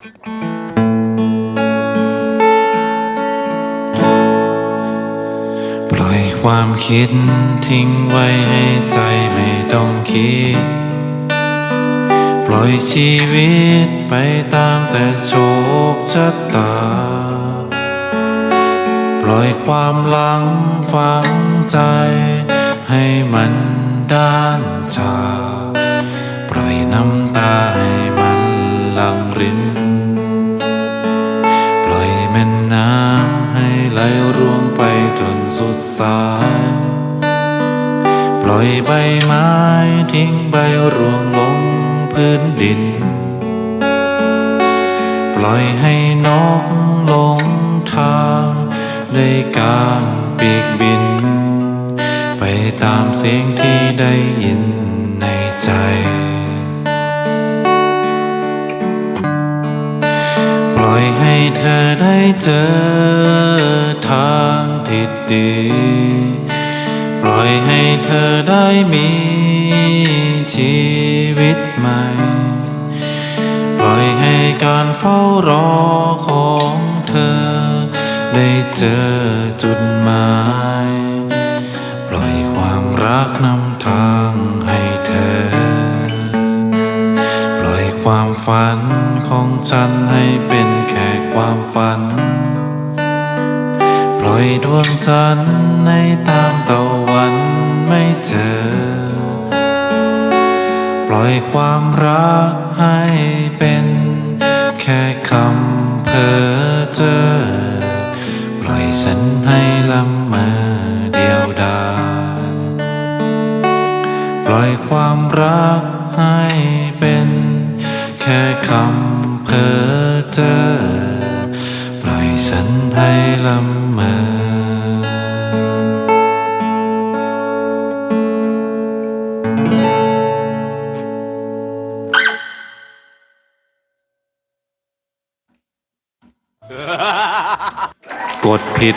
ปล่อยความคิดทิ้งไว้ให้ใจไม่ต้องคิด ปล่อยชีวิตไปตามแต่โชคชะตา ปล่อยความหลังฝังใจ ให้มันด้านชาปล่อยน้ำตาให้มันหลังริน จนสุดสาย ปล่อยใบไม้ทิ้งใบร่วงลงพื้นดิน ปล่อยให้นกลงทางได้กางปีกบิน ไปตามเสียงที่ได้ยินในใจปล่อยให้เธอได้เจอทาง ดี ปล่อยให้เธอได้มีชีวิตใหม่ ปล่อยให้การเฝ้ารอของเธอ ได้เจอจุดหมาย ปล่อยความรักนำทางให้เธอ ปล่อยความฝันของฉันให้เป็นแค่ความฝัน ยดวงจันทร์ในตามตะวันไม่เจอ ปล่อยความรักให้เป็นแค่คำเพ้อเจอ ปล่อยฉันให้ละเมอเดียวดายปล่อยความรักให้เป็นแค่คำเพ้อเจอปล่อ ฉันให้ละเมอกดผิด